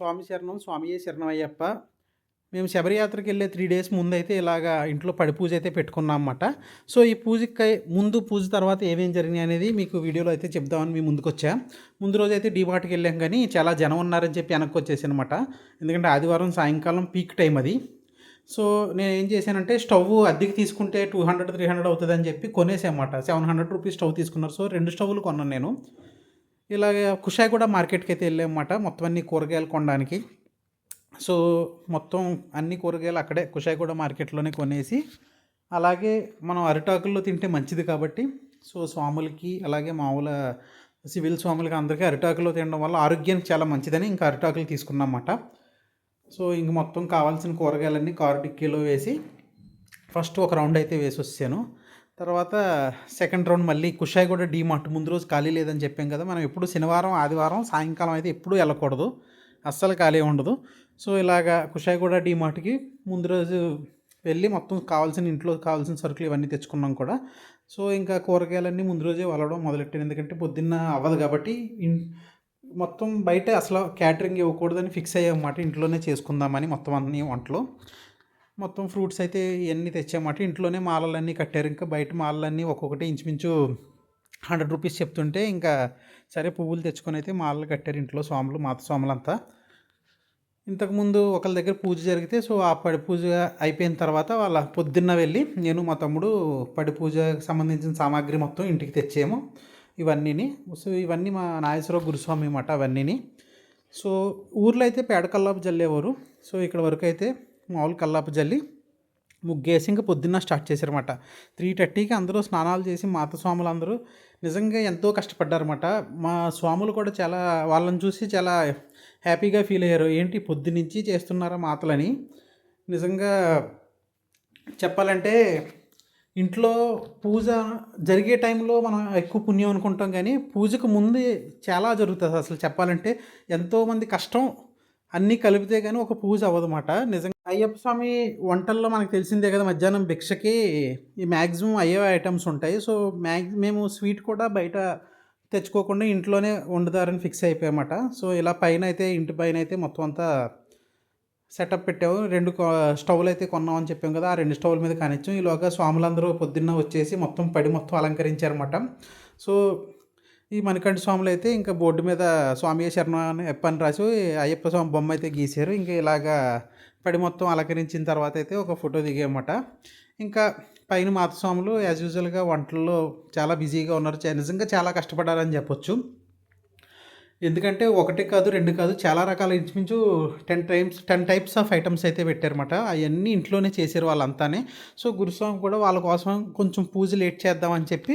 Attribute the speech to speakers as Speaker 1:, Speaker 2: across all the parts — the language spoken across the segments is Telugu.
Speaker 1: స్వామి శరణం స్వామియే శరణం అయ్యప్ప మేము శబరియాత్రకి వెళ్ళే త్రీ డేస్ ముందు అయితే ఇలాగా ఇంట్లో పడి పూజ అయితే పెట్టుకున్నామన్నమాట. సో ఈ పూజకి ముందు పూజ తర్వాత ఏమేం జరిగినాయి అనేది మీకు వీడియోలో అయితే చెప్దామని మీ ముందుకు వచ్చా. ముందు రోజు అయితే డీబాట్కి వెళ్ళాం కానీ చాలా జనం ఉన్నారని చెప్పి వెనక్కి వచ్చేసానమాట ఎందుకంటే ఆదివారం సాయంకాలం పీక్ టైం అది. సో నేను ఏం చేశానంటే స్టవ్ అద్దెకి తీసుకుంటే టూ హండ్రెడ్ త్రీ హండ్రెడ్ అవుతుందని చెప్పి కొనేసామన్నమాట. సెవెన్ హండ్రెడ్ రూపీస్ స్టవ్ తీసుకున్నారు. సో రెండు స్టవ్లు కొన్నాను నేను. ఇలాగే కుషాయి కూడా మార్కెట్కి అయితే వెళ్ళామన్నమాట మొత్తం అన్ని కూరగాయలు కొనడానికి. సో మొత్తం అన్ని కూరగాయలు అక్కడే కుషాయిగూడ మార్కెట్లోనే కొనేసి అలాగే మనం అరిటాకుల్లో తింటే మంచిది కాబట్టి సో స్వాములకి అలాగే మామూలు సివిల్ స్వాములకి అందరికీ అరిటాకులో తినడం వల్ల ఆరోగ్యానికి చాలా మంచిదని ఇంకా అరిటాకులు తీసుకున్నమాట సో ఇంక మొత్తం కావాల్సిన కూరగాయలన్నీ కారు డిక్కీలో వేసి ఫస్ట్ ఒక రౌండ్ అయితే వేసి వచ్చాను తర్వాత సెకండ్ రౌండ్ మళ్ళీ కుషాయిగూడ డీమార్ట్ ముందు రోజు ఖాళీ లేదని చెప్పాం కదా మనం ఎప్పుడు శనివారం ఆదివారం సాయంకాలం అయితే ఎప్పుడూ వెళ్ళకూడదు. అస్సలు ఖాళీ ఉండదు. సో ఇలాగా కుషాయిగూడ డీమార్ట్కి ముందు రోజు వెళ్ళి మొత్తం కావాల్సిన ఇంట్లో కావాల్సిన సరుకులు ఇవన్నీ తెచ్చుకున్నాం కూడా. సో ఇంకా కూరగాయలన్నీ ముందు రోజే వలవడం మొదలెట్టాను. ఎందుకంటే పొద్దున్న అవ్వదు కాబట్టి మొత్తం బయట అసలు క్యాటరింగ్ ఇవ్వకూడదని ఫిక్స్ అయ్యామన్నమాట ఇంట్లోనే చేసుకుందామని మొత్తం అన్ని వంటలు. మొత్తం ఫ్రూట్స్ అయితే ఇవన్నీ తెచ్చామాట ఇంట్లోనే మాలలన్నీ కట్టారు. ఇంకా బయట మాలలన్నీ ఒక్కొక్కటి ఇంచుమించు హండ్రెడ్ రూపీస్ చెప్తుంటే ఇంకా సరే పువ్వులు తెచ్చుకొని అయితే మాలలు కట్టారు ఇంట్లో స్వాములు మాత స్వాములంతా. ఇంతకుముందు ఒకళ్ళ దగ్గర పూజ జరిగితే సో ఆ పడి పూజ అయిపోయిన తర్వాత వాళ్ళ పొద్దున్న వెళ్ళి నేను మా తమ్ముడు పడి పూజకు సంబంధించిన సామాగ్రి మొత్తం ఇంటికి తెచ్చాము ఇవన్నీని. సో ఇవన్నీ మా నాగేశ్వరరావు గురుస్వామి అన్నమాట అవన్నీని. సో ఊర్లో అయితే పేడకల్లాపు జల్లేవారు. సో ఇక్కడ వరకు అయితే మామూలు కల్లాపు జల్లి ముగ్గేసి ఇంకా పొద్దున్న స్టార్ట్ చేశారన్నమాట. త్రీ థర్టీకి అందరూ స్నానాలు చేసి మాత స్వాములు అందరూ నిజంగా ఎంతో కష్టపడ్డారన్నమాట. మా స్వాములు కూడా చాలా వాళ్ళని చూసి చాలా హ్యాపీగా ఫీల్ అయ్యారు. ఏంటి పొద్దునుంచి చేస్తున్నారా మాతలని? నిజంగా చెప్పాలంటే ఇంట్లో పూజ జరిగే టైంలో మనం ఎక్కువ పుణ్యం అనుకుంటాం కానీ పూజకు ముందు చాలా జరుగుతుంది. అసలు చెప్పాలంటే ఎంతోమంది కష్టం అన్నీ కలిపితే కానీ ఒక పూజ అవ్వదన్నమాట. నిజంగా అయ్యప్ప స్వామి వంటల్లో మనకు తెలిసిందే కదా మధ్యాహ్నం భిక్షకి ఈ మ్యాక్సిమం అయ్యే ఐటమ్స్ ఉంటాయి. సో మ్యాక్స్ మేము స్వీట్ కూడా బయట తెచ్చుకోకుండా ఇంట్లోనే వండుతారని ఫిక్స్ అయిపోయామాట. సో ఇలా పైన అయితే ఇంటి పైన అయితే మొత్తం అంతా సెటప్ పెట్టాము రెండు స్టవ్లు అయితే కొన్నామని చెప్పాం కదా ఆ రెండు స్టవ్ల మీద కానిచ్చాం. ఈలోగా స్వాములందరూ పొద్దున్న వచ్చేసి మొత్తం పడి మొత్తం అలంకరించారన్నమాట. సో ఈ మణికంఠ స్వాములు అయితే ఇంకా బోర్డు మీద స్వామి శరణ అని ఎప్పని రాసి అయ్యప్ప స్వామి బొమ్మ అయితే గీశారు. ఇంకా ఇలాగా పడి మొత్తం అలంకరించిన తర్వాత అయితే ఒక ఫోటో దిగామట. ఇంకా పైన మాతస్వాములు యాజ్ యూజువల్గా వంటల్లో చాలా బిజీగా ఉన్నారు. నిజంగా చాలా కష్టపడ్డారని చెప్పొచ్చు. ఎందుకంటే ఒకటి కాదు రెండు కాదు చాలా రకాల ఇంచుమించు ten times ten types of items అయితే పెట్టారన్నమాట. అవన్నీ ఇంట్లోనే చేశారు వాళ్ళంతానే. సో గురుస్వామి కూడా వాళ్ళ కోసం కొంచెం పూజ లేట్ చేద్దామని చెప్పి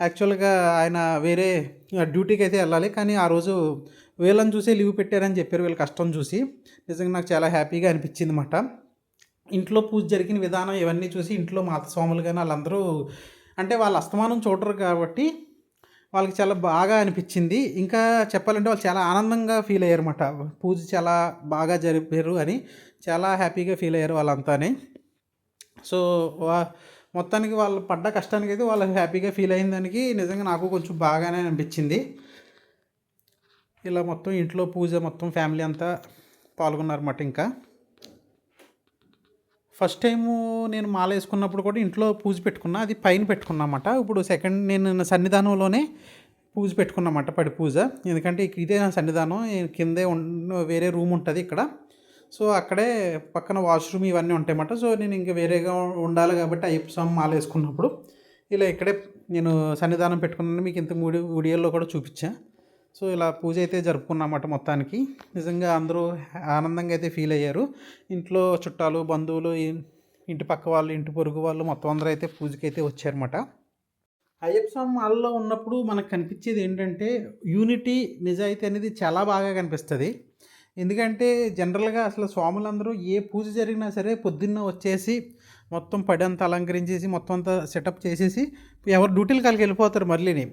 Speaker 1: యాక్చువల్గా ఆయన వేరే డ్యూటీకి అయితే వెళ్ళాలి కానీ ఆ రోజు వీళ్ళని చూసే లీవ్ పెట్టారని చెప్పారు వీళ్ళ కష్టం చూసి. నిజంగా నాకు చాలా హ్యాపీగా అనిపించింది అనమాట ఇంట్లో పూజ జరిగిన విధానం ఇవన్నీ చూసి ఇంట్లో మాత స్వాములు కానీ వాళ్ళందరూ అంటే వాళ్ళ అస్తమానం చూడరు కాబట్టి వాళ్ళకి చాలా బాగా అనిపించింది. ఇంకా చెప్పాలంటే వాళ్ళు చాలా ఆనందంగా ఫీల్ అయ్యారన్నమాట పూజ చాలా బాగా జరిపారు అని చాలా హ్యాపీగా ఫీల్ అయ్యారు వాళ్ళంతానే. సో మొత్తానికి వాళ్ళు పడ్డ కష్టానికి అయితే వాళ్ళు హ్యాపీగా ఫీల్ అయిన దానికి నిజంగా నాకు కొంచెం బాగానే అనిపించింది. ఇలా మొత్తం ఇంట్లో పూజ మొత్తం ఫ్యామిలీ అంతా పాల్గొన్నారన్నమాట ఇంకా. ఫస్ట్ టైము నేను మాల వేసుకున్నప్పుడు కూడా ఇంట్లో పూజ పెట్టుకున్నా అది పైన పెట్టుకున్నమాట. ఇప్పుడు సెకండ్ నేను సన్నిధానంలోనే పూజ పెట్టుకున్నమాట పడి పూజ. ఎందుకంటే ఇదే నా సన్నిధానం కిందే వేరే రూమ్ ఉంటుంది ఇక్కడ. సో అక్కడే పక్కన వాష్రూమ్ ఇవన్నీ ఉంటాయన్నమాట. సో నేను ఇంకా వేరేగా ఉండాలి కాబట్టి అయ్యప్ప స్వామి మాల వేసుకున్నప్పుడు ఇలా ఇక్కడే నేను సన్నిధానం పెట్టుకున్నాను. మీకు ఇంత మూడు వీడియోలో కూడా చూపించా. సో ఇలా పూజ అయితే జరుపుకున్నమాట మొత్తానికి. నిజంగా అందరూ ఆనందంగా అయితే ఫీల్ అయ్యారు. ఇంట్లో చుట్టాలు బంధువులు ఇంటి పక్క వాళ్ళు ఇంటి పొరుగు వాళ్ళు మొత్తం అందరూ అయితే పూజకి అయితే వచ్చారన్నమాట. అయ్యప్ప స్వామి మాలలో ఉన్నప్పుడు మనకు కనిపించేది ఏంటంటే యూనిటీ నిజాయితీ అనేది చాలా బాగా కనిపిస్తుంది. ఎందుకంటే జనరల్గా అసలు స్వాములందరూ ఏ పూజ జరిగినా సరే పొద్దున్న వచ్చేసి మొత్తం పడి అంతా అలంకరించేసి మొత్తం అంతా సెటప్ చేసేసి ఎవరు డ్యూటీలు కలిగి వెళ్ళిపోతారు మళ్ళీని.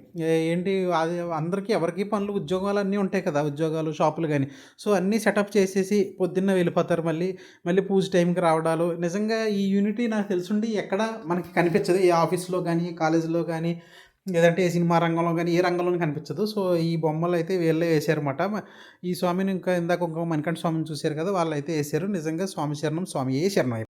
Speaker 1: ఏంటి అది అందరికీ ఎవరికి పనులు ఉద్యోగాలు అన్నీ ఉంటాయి కదా ఉద్యోగాలు షాపులు కానీ సో అన్నీ సెటప్ చేసేసి పొద్దున్న వెళ్ళిపోతారు మళ్ళీ మళ్ళీ పూజ టైంకి రావడాలు. నిజంగా ఈ యూనిటీ నాకు తెలుసుండి ఎక్కడ మనకి కనిపించదు. ఏ ఆఫీస్లో కానీ కాలేజీలో కానీ లేదంటే ఏ సినిమా రంగంలో కానీ ఏ రంగంలోనూ కనిపించదు. సో ఈ బొమ్మలు అయితే వీళ్ళే వేసారన్నమాట. ఈ స్వామిని ఇంకా ఇందాక ఇంకో మణికంఠ స్వామిని చూశారు కదా వాళ్ళు అయితే వేసారు. నిజంగా స్వామి శరణం స్వామి ఏ శరణం